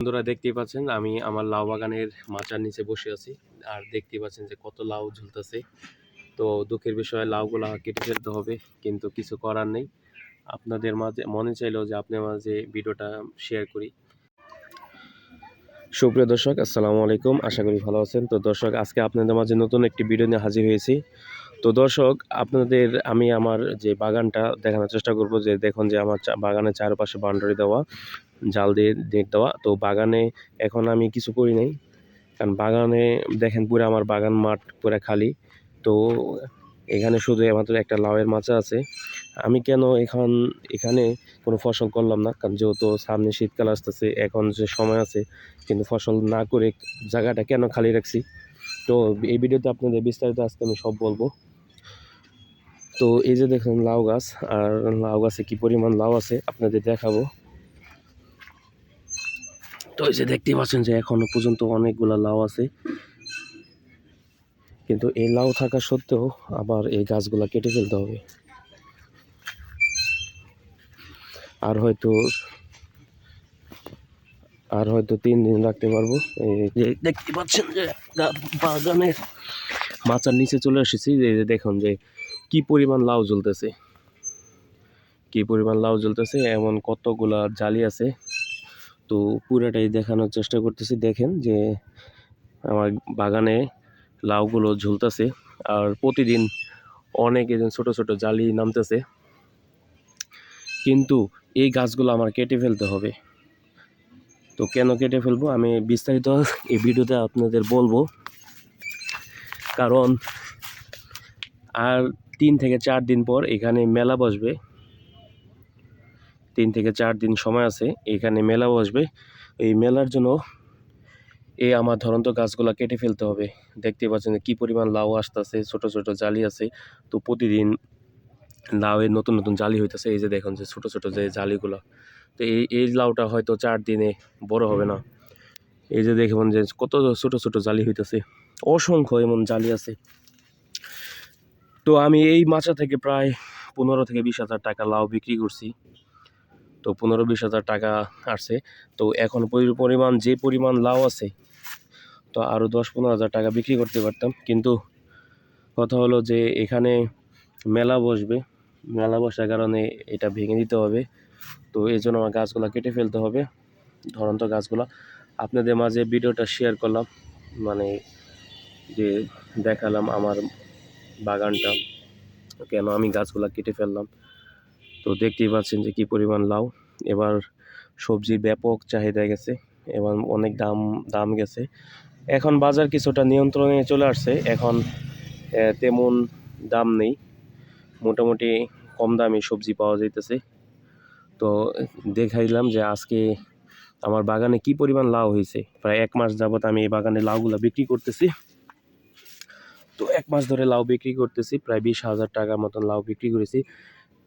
বন্ধুরা দেখতেই পাচ্ছেন, আমি আমার লাউ বাগানের মাচার নিচে বসে আছি আর দেখতেই পাচ্ছেন যে কত লাউ ঝুলতেছে। তো দুঃখের বিষয়ে, লাউগুলা কেটে ফেলতে হবে, কিন্তু কিছু করার নেই। আপনাদের মাঝে, মনে চাইলো যে আপনার মাঝে ভিডিওটা শেয়ার করি। সুপ্রিয় দর্শক, আসসালামু আলাইকুম, আশা করি ভালো আছেন। তো দর্শক, আজকে আপনাদের মাঝে নতুন একটি ভিডিও নিয়ে হাজির হয়েছি। তো দর্শক, আপনাদের, আমি আমার যে বাগানটা দেখানোর চেষ্টা করব, যে দেখুন যে আমার বাগানের চারপাশে বাউন্ডারি দেওয়া। জাল দিয়ে নেট দেওয়া। তো বাগানে এখন আমি কিছু করি নাই। কারণ বাগানে দেখেন পুরো আমার বাগান মাঠ পুরো খালি। তো এখানে শুধু মাত্র একটা লাউয়ের মাচা আছে। আমি কেন এখন এখানে কোনো ফসল করলাম না? কারণ যেহেতু সামনে শীতকাল আসতেছে, এখন যে সময় আছে, কিন্তু ফসল না করে জায়গাটা কেন খালি রাখছি? তো এই ভিডিওতে আপনাদের বিস্তারিত আজকে আমি সব বলব। তো এই যে দেখুন লাউ গাছ, আর লাউ গাছে কী পরিমাণ লাউ আছে আপনাদের দেখাবো। তো এই যে দেখতে পাচ্ছেন যে এখনও পর্যন্ত অনেকগুলা লাউ আছে। কিন্তু এই লাউ থাকা সত্ত্বেও আবার এই গাছগুলা কেটে ফেলতে হবে। আর হয়তো আর হয়তো তিন দিন রাখতে পারব। দেখতে পাচ্ছেন যে বাগানের মাচার নিচে চলে এসেছি। যে দেখুন যে কি পরিমাণ লাউ জ্বলতেছে। কি পরিমাণ লাউ জ্বলতেছে, এমন কতগুলা জালি আছে। তো পুরোটাই দেখানোর চেষ্টা করতেছি। দেখেন যে আমার বাগানে লাউগুলো ঝুলতেছে আর প্রতিদিন অনেক যে ছোট ছোট জালি নামতেছে। কিন্তু এই গাছগুলো আমার কেটে ফেলতে হবে। তো কেন কেটে ফেলব? আমি বিস্তারিত এই ভিডিওতে আপনাদের বলব। কারণ আর তিন থেকে চার দিন পর এখানে মেলা বসবে। তিন থেকে চার দিন সময় আছে, এখানে মেলাও আসবে এই মেলার জন্য এই আমার ধরন্ত গাছগুলো কেটে ফেলতে হবে। দেখতে পাচ্ছেন কি পরিমাণ লাউ আসতেছে, ছোট ছোট জালি আছে। তো প্রতিদিন লাউয়ের নতুন নতুন জালি হইতেছে, এই যে দেখুন যে ছোট ছোট যে জালিগুলো। তো এই এই লাউটা হয়তো চার দিনে বড় হবে না। এই যে দেখুন যে কত ছোট ছোট জালি হইতেছে, অসংখ্য এমন জালি আছে। তো আমি এই মাচা থেকে প্রায় পনেরো থেকে বিশ হাজার টাকা লাউ বিক্রি করছি। তো পনেরো বিশ হাজার টাকা আসছে। তো এখন পরি- পরিমাণ যে পরিমাণ লাউ আছে, তো আরও দশ পনেরো হাজার টাকা বিক্রি করতে পারতাম। কিন্তু কথা হলো যে এখানে মেলা বসবে, মেলা বসার কারণে এটা ভেঙে দিতে হবে। তো এই জন্য আমার গাছগুলো কেটে ফেলতে হবে, ধরন্ত গাছগুলো। আপনাদের মাঝে ভিডিওটা শেয়ার করলাম মানে যে দেখালাম আমার বাগানটা, কেন আমি গাছগুলো কেটে ফেললাম। তো দেখতেই পাচ্ছেন যে কি পরিমাণ লাউ। এবার সবজির ব্যাপক চাহিদা গেছে, এবং অনেক দাম দাম গেছে। এখন বাজার কিছুটা নিয়ন্ত্রণে চলে আসছে, এখন তেমন দাম নেই। মোটামুটি কম দামে সবজি পাওয়া যাইতেছে। তো দেখাইলাম যে আজকে আমার বাগানে কি পরিমাণ লাউ হয়েছে। প্রায় এক মাস যাবত আমি এই বাগানে লাউগুলো বিক্রি করতেছি। তো এক মাস ধরে লাউ বিক্রি করতেছি, প্রায় বিশ হাজার টাকার মতন লাউ বিক্রি করেছি।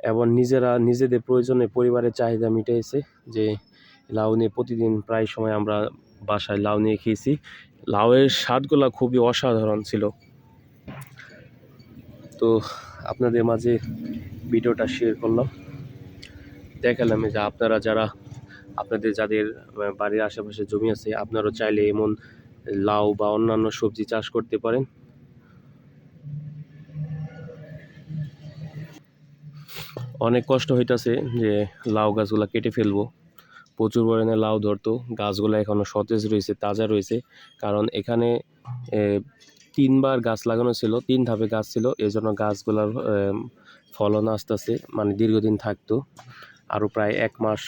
এবং নিজেরা নিজেদের প্রয়োজনে পরিবারের চাহিদা মিটাইছে যে লাউ নিয়ে প্রতিদিন প্রায় সময় আমরা বাসায় লাউ নিয়ে খেয়েছি। লাউয়ের স্বাদগুলো খুবই অসাধারণ ছিল। তো আপনাদের মাঝে ভিডিওটা শেয়ার করলাম। দেখালাম যে আপনারা যারা, আপনাদের যাদের বাড়ির আশেপাশে জমি আছে, আপনারাও চাইলে এমন লাউ বা অন্যান্য সবজি চাষ করতে পারেন। অনেক কষ্ট হইতাছে যে লাউ গাছগুলা কেটে ফেলব। প্রচুর পরিমাণে লাউ ধরতো, গাছগুলো এখনও সতেজ রয়েছে, তাজা রয়েছে। কারণ এখানে তিনবার গাছ লাগানো ছিল, তিন ধাপে গাছ ছিল এই জন্য গাছগুলার ফলন আসতেছে মানে দীর্ঘদিন থাকতো। আরও প্রায় এক মাস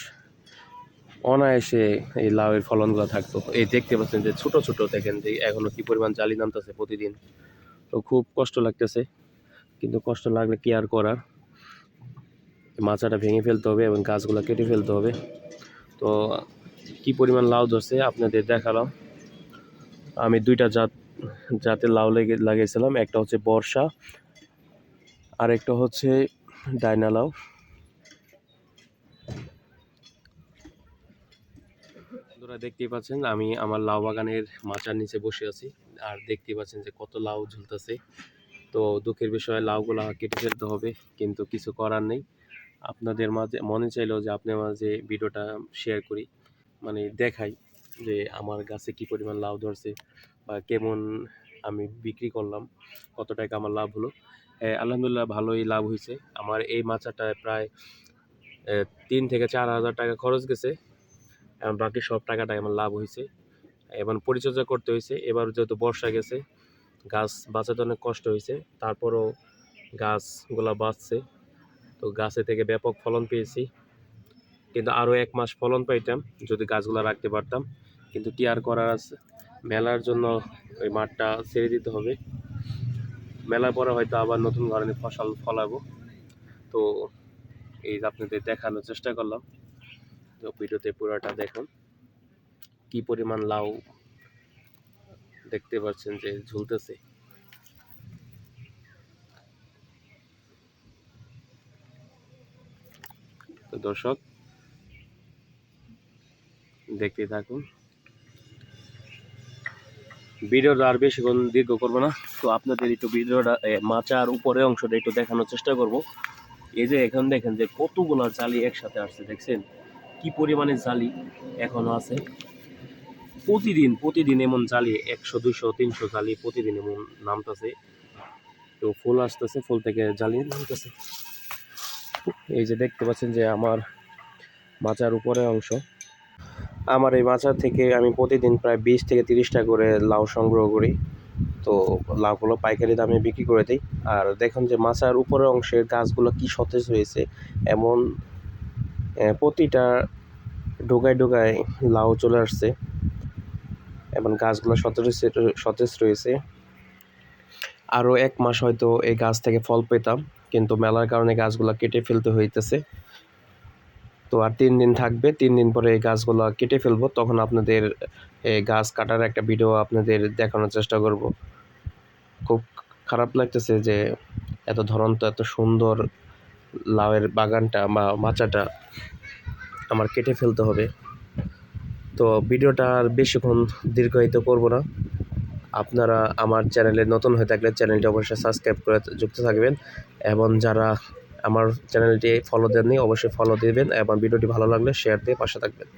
অনায়াসে এই লাউয়ের ফলনগুলো থাকতো। এই দেখতে পাচ্ছেন যে ছোট ছোট দেখেন যে এখনও কি পরিমাণ জালি নামতেছে প্রতিদিন। তো খুব কষ্ট লাগতেছে, কিন্তু কষ্ট লাগলে কি আর করার? মাচাটা ভেঙে ফেলতে হবে এবং গাছগুলো কেটে ফেলতে হবে। তো কি পরিমাণ লাউ ধরছে আপনাদের দেখালাম। আমি দুইটা জাত, জাতের লাউ লেগে, লাগিয়েছিলাম। একটা হচ্ছে বর্ষা আর একটা হচ্ছে ডায়না লাউ। বন্ধুরা দেখতেই পাচ্ছেন, আমি আমার লাউ বাগানের মাচার নিচে বসে আছি আর দেখতেই পাচ্ছেন যে কত লাউ ঝুলতেছে। তো দুঃখের বিষয়ে, লাউগুলা কেটে ফেলতে হবে, কিন্তু কিছু করার নেই। আপনাদের মাঝে, মনে চাইলো যে আপনার মাঝে ভিডিওটা শেয়ার করি। মানে দেখাই যে আমার গাছে কি পরিমাণ লাভ ধরছে বা কেমন আমি বিক্রি করলাম, কত টাকা আমার লাভ হলো। আলহামদুলিল্লাহ ভালোই লাভ হয়েছে। আমার এই মাচাটায় প্রায় তিন থেকে চার হাজার টাকা খরচ গেছে। এবং বাকি সব টাকাটা আমার লাভ হয়েছে। এবং পরিচর্যা করতে হয়েছে। এবার যেহেতু বর্ষা গেছে, গাছ বাঁচাতে অনেক কষ্ট হয়েছে। তারপরও গাছগুলা বাঁচছে। তো গাছে থেকে ব্যাপক ফলন পেয়েছি। কিন্তু আরও এক মাস ফলন পাইতাম, যদি গাছগুলো রাখতে পারতাম। কিন্তু কি আর করার আছে? মেলার জন্য ওই মাঠটা ছেড়ে দিতে হবে। মেলার পরে হয়তো আবার নতুন ধরনের ফসল ফলাবো। তো এই আপনাদের দেখানোর চেষ্টা করলাম। তো ভিডিওতে পুরোটা দেখুন। কি পরিমাণ লাউ দেখতে পাচ্ছেন যে ঝুলতেছে। তো দর্শক দেখতে থাকুন। ভিডিওটা আর বেশিক্ষণ দীর্ঘ করব না। তো আপনাদের একটু ভিডিওটা মাচার উপরে অংশটা একটু দেখানোর চেষ্টা করব। এই যে এখন দেখেন যে কতগুলা জালি একসাথে আসছে, দেখছেন? কি পরিমাণে জালি এখনও আছে? প্রতিদিন প্রতিদিন এমন জালি একশো, দুইশো, তিনশো জালি প্রতিদিন এমন নামতেছে। তো ফুল আসতেছে, ফুল থেকে জালি নামতেছে। এই যে দেখতে পাচ্ছেন যে আমার মাচার উপরে অংশ। আমার এই মাচার থেকে আমি প্রতিদিন প্রায় বিশ থেকে তিরিশটা করে লাউ সংগ্রহ করি। তো লাউগুলো পাইকারি দামে বিক্রি করে দিই। আর দেখুন যে মাচার উপরের অংশের গাছগুলো কি সতেজ হয়েছে। এমন প্রতিটা ডোগায় ডোগায় লাউ চলে আসছে। এবং গাছগুলো সতেজ সতেজ রয়েছে। আরও এক মাস হয়তো এই গাছ থেকে ফল পেতাম। কিন্তু মেলার কারণে গাছগুলো কেটে ফেলতে হইতেছে। তো আর তিন দিন থাকবে, তিন দিন পরে এই গাছগুলো কেটে ফেলব, তখন আপনাদের গাছ কাটার একটা ভিডিও আপনাদের দেখানোর চেষ্টা করব। খুব খারাপ লাগতেছে যে এত ধরন্ত এত সুন্দর লাউয়ের বাগানটা বা মাচাটা আমার কেটে ফেলতে হবে। তো ভিডিওটা আর বেশিক্ষণ দীর্ঘায়িত করব না। আপনারা আমার চ্যানেলে নতুন হয়ে থাকলে চ্যানেলটি অবশ্যই সাবস্ক্রাইব করে যুক্ত থাকবেন এবং যারা আমার চ্যানেলটি ফলো দেননি, অবশ্যই ফলো দিবেন এবং ভিডিওটি ভালো লাগলে শেয়ার দিয়ে পাশে থাকবেন।